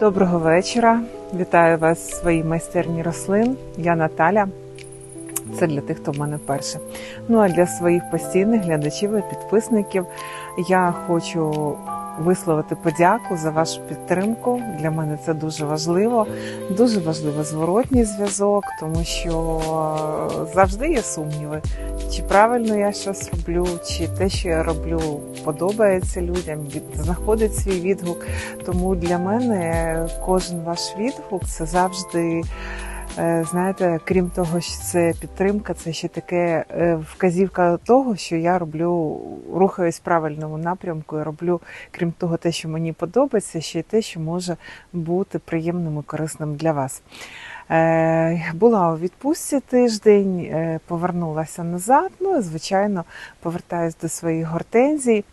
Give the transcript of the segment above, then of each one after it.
Доброго вечора. Вітаю вас в своїй майстерні рослин. Я Наталя. Це для тих, хто в мене перше. Ну а для своїх постійних глядачів і підписників я хочу висловити подяку за вашу підтримку. Для мене це дуже важливо. Дуже важливо зворотній зв'язок, тому що завжди є сумніви, чи правильно я щось роблю, чи те, що я роблю, подобається людям, знаходить свій відгук. Тому для мене кожен ваш відгук це завжди. Е, Знаєте, крім того, що це підтримка, це ще таке е, вказівка того, що я роблю, рухаюсь в правильному напрямку і роблю, крім того, те, що мені подобається, ще й те, що може бути приємним і корисним для вас. Е, Була у відпустці тиждень, повернулася назад. Ну і звичайно, повертаюсь до своїх гортензій.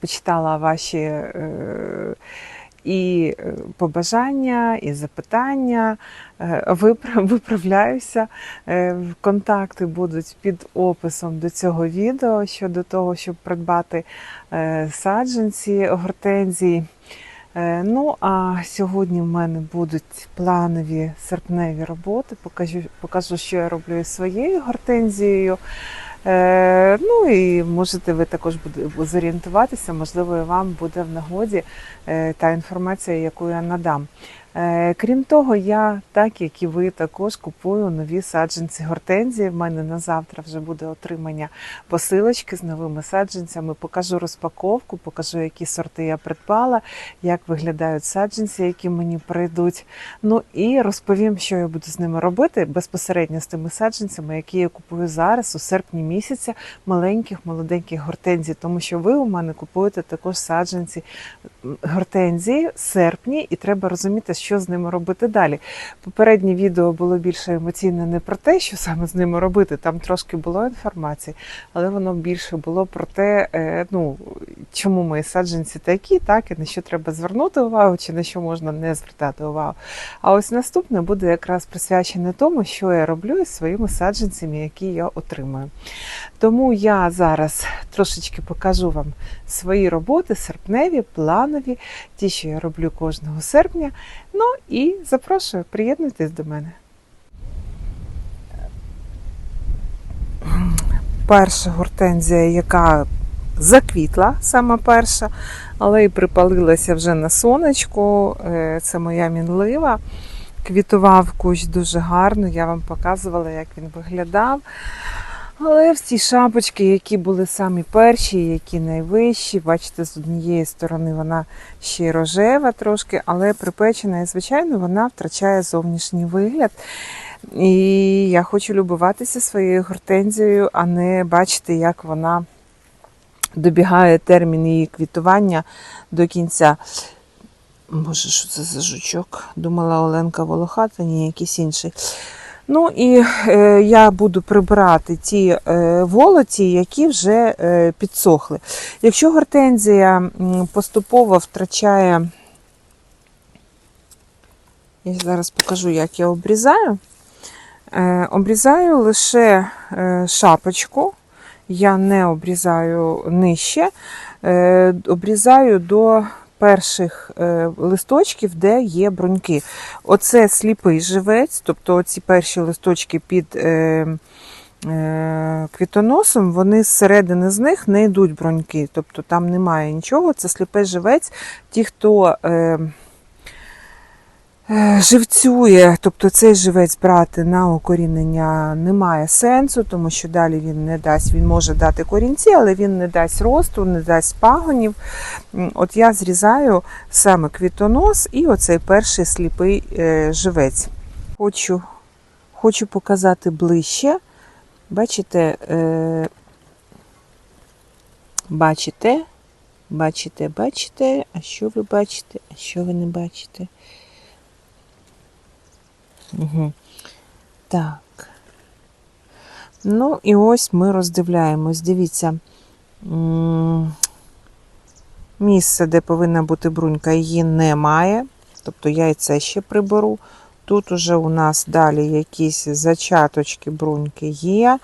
Почитала ваші і е, побажання, і запитання. Е, Виправляюся. Е, Контакти будуть під описом до цього відео щодо того, щоб придбати саджанці гортензії. Ну, а сьогодні в мене будуть планові серпневі роботи. Покажу, покажу що я роблю своєю гортензією. Е, ну і можете ви також зорієнтуватися, можливо, і вам буде в нагоді е, та інформація, яку я надам. Е, Крім того, я, так як і ви, також купую нові саджанці гортензії. В мене на завтра вже буде отримання посилочки з новими саджанцями. Покажу розпаковку, покажу, які сорти я придбала, як виглядають саджанці, які мені прийдуть. Ну і розповім, що я буду з ними робити безпосередньо з тими саджанцями, які я купую зараз у серпні місяця маленьких молоденьких гортензій, тому що ви у мене купуєте також саджанці гортензії в серпні, і треба розуміти, що з ними робити далі. Попереднє відео було більше емоційне не про те, що саме з ними робити. Там трошки було інформації, але воно більше було про те, е, ну чому мої саджанці такі, так і на що треба звернути увагу, чи на що можна не звертати увагу. А ось наступне буде якраз присвячене тому, що я роблю із своїми саджанцями, які я отримую. Тому я зараз трошечки покажу вам свої роботи, серпневі, планові, ті, що я роблю кожного серпня. Ну і запрошую, приєднуйтесь до мене. Перша гортензія, яка заквітла, сама перша, але і припалилася вже на сонечку. Е, Це моя мінлива. Квітував кущ дуже гарно, я вам показувала, як він виглядав. Але в ці шапочки, які були самі перші, які найвищі, бачите, з однієї сторони вона ще рожева трошки, але припечена, і, звичайно, вона втрачає зовнішній вигляд. І я хочу любуватися своєю гортензією, а не бачити, як вона добігає термін її квітування до кінця. Боже, що це за жучок? Думала Оленка Волохата, ні, якийсь інший. Ну і е, я буду прибирати ті е, волоті, які вже е, підсохли. Якщо гортензія поступово втрачає, я зараз покажу, як я обрізаю. Е, обрізаю лише е, шапочку, я не обрізаю нижче, е, обрізаю до перших е, листочків, де є бруньки. Оце сліпий живець, тобто ці перші листочки під е, е, квітоносом, вони зсередини з них не йдуть бруньки, тобто там немає нічого, це сліпий живець. Ті, хто живцює, тобто цей живець брати на укорінення немає сенсу, тому що далі він не дасть, він може дати корінці, але він не дасть росту, не дасть пагонів. От я зрізаю саме квітонос і оцей перший сліпий е, живець. Хочу, хочу показати ближче. Бачите, е, бачите, бачите, бачите, а що ви бачите, а що ви не бачите? Угу. Так. Ну, і ось ми роздивляємось. Дивіться. Місце, де повинна бути брунька, її немає. Тобто я і це ще приберу. Тут уже у нас далі якісь зачаточки бруньки є.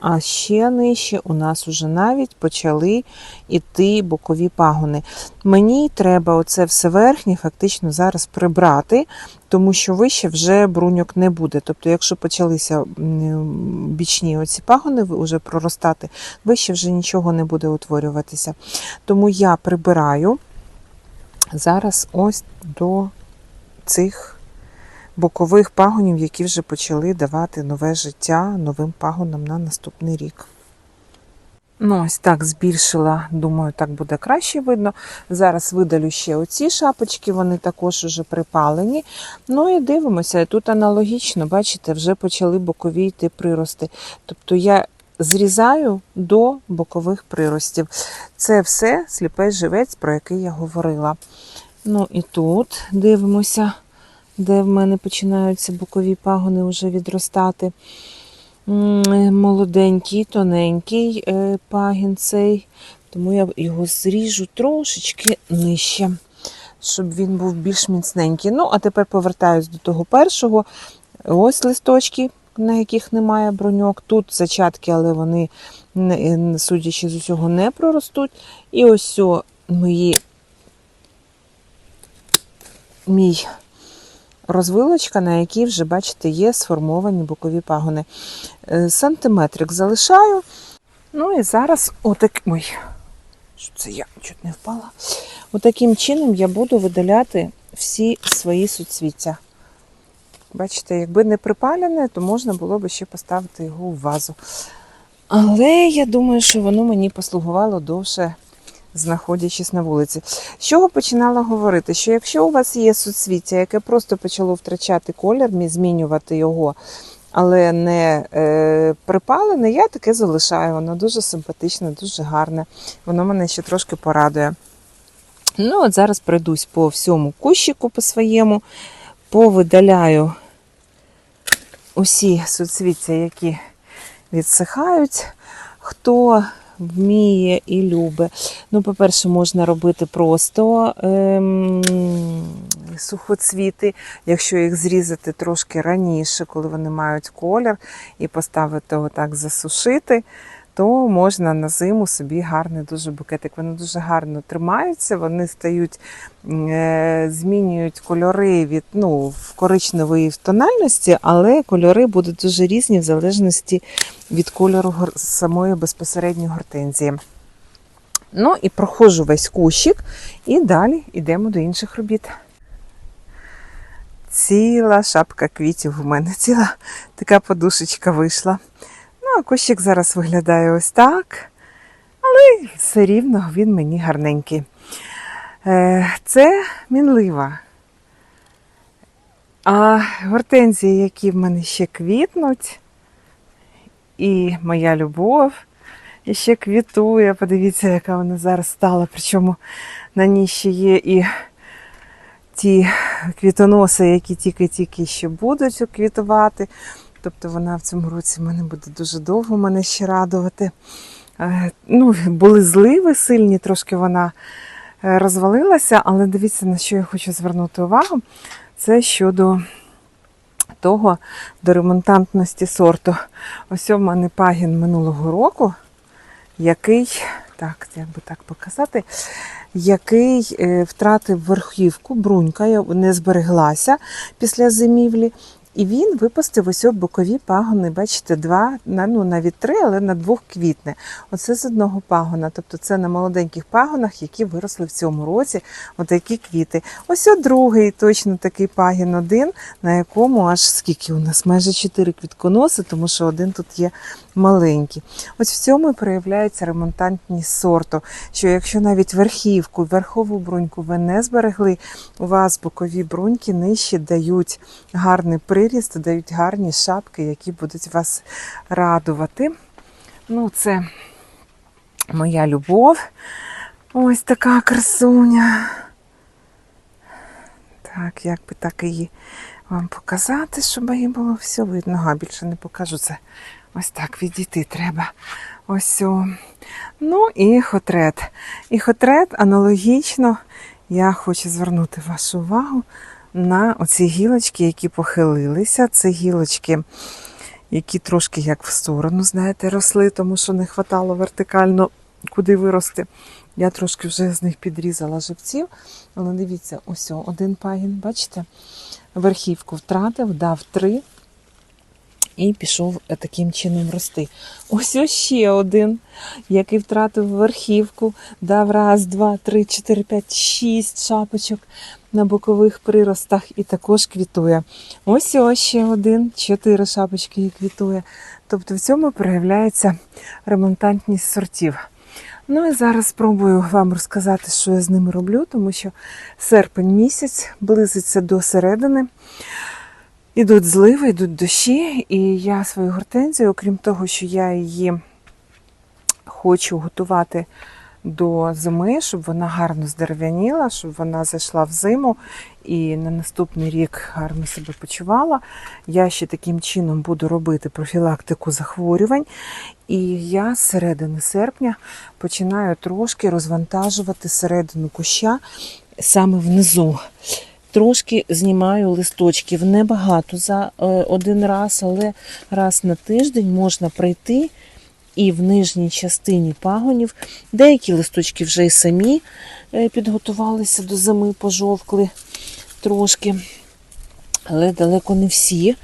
А ще нижче у нас уже навіть почали йти бокові пагони. Мені треба оце все верхнє фактично зараз прибрати, тому що вище вже бруньок не буде. Тобто, якщо почалися бічні оці пагони вже проростати, вище вже нічого не буде утворюватися. Тому я прибираю зараз ось до цих бокових пагонів, які вже почали давати нове життя новим пагонам на наступний рік. Ну, ось так збільшила, думаю, так буде краще видно. Зараз видалю ще оці шапочки, вони також уже припалені. Ну і дивимося, і тут аналогічно, бачите, вже почали бокові йти прирости. Тобто я зрізаю до бокових приростів. Це все сліпий живець, про який я говорила. Ну і тут дивимося, де в мене починаються бокові пагони вже відростати. Молоденький, тоненький е, пагін цей, тому я його зріжу трошечки нижче, щоб він був більш міцненький. Ну, а тепер повертаюсь до того першого. Ось листочки, на яких немає броньок. Тут зачатки, але вони, судячи з усього, не проростуть. І ось мої мій розвилочка, на якій вже, бачите, є сформовані бокові пагони. Е, Сантиметрик залишаю. Ну і зараз отак. Ой, що це я чуть не впала. Отаким чином я буду видаляти всі свої суцвіття. Бачите, якби не припалене, то можна було б ще поставити його у вазу. Але я думаю, що воно мені послугувало довше, знаходячись на вулиці. З чого починала говорити? Що якщо у вас є суцвіття, яке просто почало втрачати колір, змінювати його, але не е, припалене, я таке залишаю. Воно дуже симпатичне, дуже гарне. Воно мене ще трошки порадує. Ну, от зараз пройдусь по всьому кущику по своєму, повидаляю усі суцвіття, які відсихають. Хто вміє і любить. Ну, по-перше, можна робити просто ем, сухоцвіти, якщо їх зрізати трошки раніше, коли вони мають колір, і поставити отак засушити, то можна на зиму собі гарний дуже букетик. Вони дуже гарно тримаються, вони стають, е, змінюють кольори від ну, в коричневої тональності, але кольори будуть дуже різні в залежності від кольору самої безпосередньо гортензії. Ну і проходжу весь кущик, і далі йдемо до інших робіт. Ціла шапка квітів у мене, ціла така подушечка вийшла. Ну, кущик зараз виглядає ось так, але все рівно він мені гарненький. Е, Це мінлива. А гортензії, які в мене ще квітнуть, і моя любов і ще квітує. Подивіться, яка вона зараз стала. Причому на ній ще є і ті квітоноси, які тільки-тільки ще будуть квітувати. Тобто вона в цьому році в мене буде дуже довго мене ще радувати. Е, Ну, були зливи сильні, трошки вона е, розвалилася, але дивіться, на що я хочу звернути увагу. Це щодо того, до ремонтантності сорту. Ось у мене пагін минулого року, який, так, як би так показати, який е, втратив верхівку, брунька не збереглася після зимівлі. І він випустив ось бокові пагони, бачите, два, ну навіть три, але на двох квітне. Оце з одного пагона. Тобто це на молоденьких пагонах, які виросли в цьому році, отакі квіти. Ось другий точно такий пагін один, на якому аж скільки у нас? Майже чотири квітконоси, тому що один тут є маленький. Ось в цьому і проявляється ремонтантність сорту. Що якщо навіть верхівку, верхову бруньку ви не зберегли, у вас бокові бруньки нижче дають гарний приріст, дають гарні шапки, які будуть вас радувати. Ну, це моя любов. Ось така красуня. Так, як би так її вам показати, щоб її було все видно. А більше не покажу це. Ось так відійти треба. Ось. О. Ну і хотрет. І хотрет аналогічно я хочу звернути вашу увагу на оці гілочки, які похилилися. Це гілочки, які трошки як в сторону, знаєте, росли, тому що не хватало вертикально куди вирости. Я трошки вже з них підрізала живців. Але дивіться, ось один пагін, бачите? Верхівку втратив, дав три і пішов е, таким чином рости. Ось ще один, який втратив верхівку, дав раз, два, три, чотири, п'ять, шість шапочок на бокових приростах і також квітує. Ось ще один, чотири шапочки і квітує. Тобто в цьому проявляється ремонтантність сортів. Ну і зараз спробую вам розказати, що я з ними роблю, тому що серпень місяць близиться до середини. Ідуть зливи, йдуть дощі, і я свою гортензію, окрім того, що я її хочу готувати до зими, щоб вона гарно здерев'яніла, щоб вона зайшла в зиму і на наступний рік гарно себе почувала. Я ще таким чином буду робити профілактику захворювань. І я з середини серпня починаю трошки розвантажувати середину куща саме внизу. Трошки знімаю листочків, небагато за е, один раз, але раз на тиждень можна прийти і в нижній частині пагонів. Деякі листочки вже й самі е, підготувалися до зими, пожовкли трошки, але далеко не всі.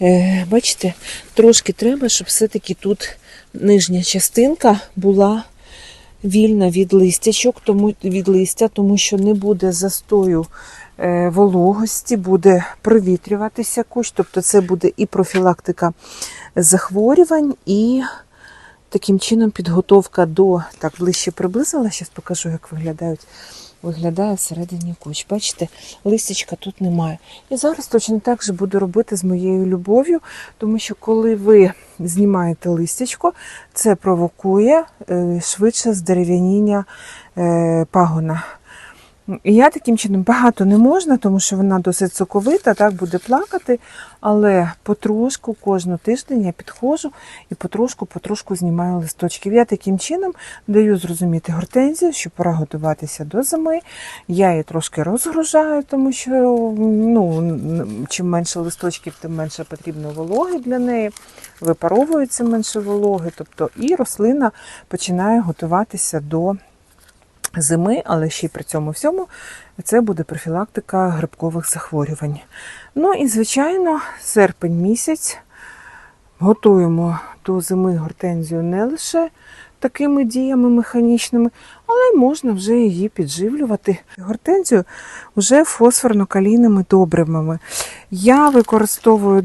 Е, Бачите, трошки треба, щоб все-таки тут нижня частинка була вільна від листячок, тому, від листя, тому що не буде застою е, вологості, буде провітрюватися кущ, тобто це буде і профілактика захворювань, і таким чином підготовка до, так, ближче приблизила, зараз покажу, як виглядають. Виглядає всередині кущ. Бачите, листячка тут немає. І зараз точно так же буду робити з моєю любов'ю, тому що коли ви знімаєте листячко, це провокує е, швидше здерев'яніння е, пагона. Я таким чином багато не можна, тому що вона досить соковита, так буде плакати, але потрошку кожну тиждень я підходжу і потрошку-потрошку знімаю листочків. Я таким чином даю зрозуміти гортензію, що пора готуватися до зими. Я її трошки розгружаю, тому що ну, чим менше листочків, тим менше потрібно вологи для неї. Випаровується менше вологи, тобто і рослина починає готуватися до зими, але ще й при цьому всьому це буде профілактика грибкових захворювань. Ну і, звичайно, серпень місяць готуємо до зими гортензію не лише такими діями механічними, але можна вже її підживлювати. Гортензію вже фосфорно-калійними добривами. Я використовую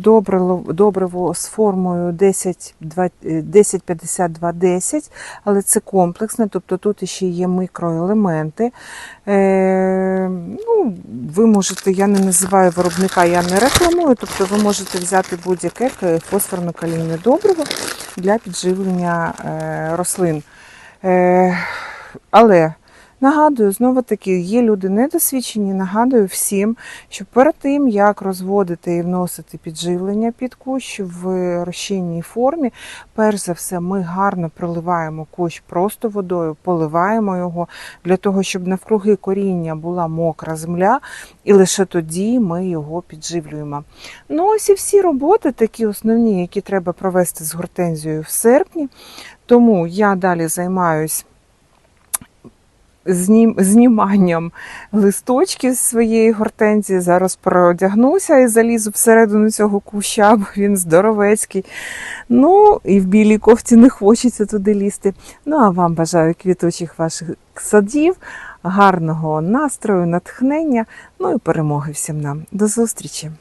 добриво, з формою 10-52-10, але це комплексне, тобто тут ще є мікроелементи. Е, ну, ви можете, я не називаю виробника, я не рекламую, тобто ви можете взяти будь-яке фосфорно-калійне добриво для підживлення е, рослин. Е, але нагадую, знову таки, є люди недосвідчені. Нагадую всім, що перед тим, як розводити і вносити підживлення під кущ в розчинній формі, перш за все, ми гарно проливаємо кущ просто водою, поливаємо його для того, щоб навкруги коріння була мокра земля, і лише тоді ми його підживлюємо. Ну, ось і всі роботи, такі основні, які треба провести з гортензією в серпні. Тому я далі займаюсь зніманням листочків з своєї гортензії. Зараз продягнуся і залізу всередину цього куща, бо він здоровецький. Ну, і в білій кофті не хочеться туди лізти. Ну, а вам бажаю квітучих ваших садів, гарного настрою, натхнення, ну і перемоги всім нам. До зустрічі!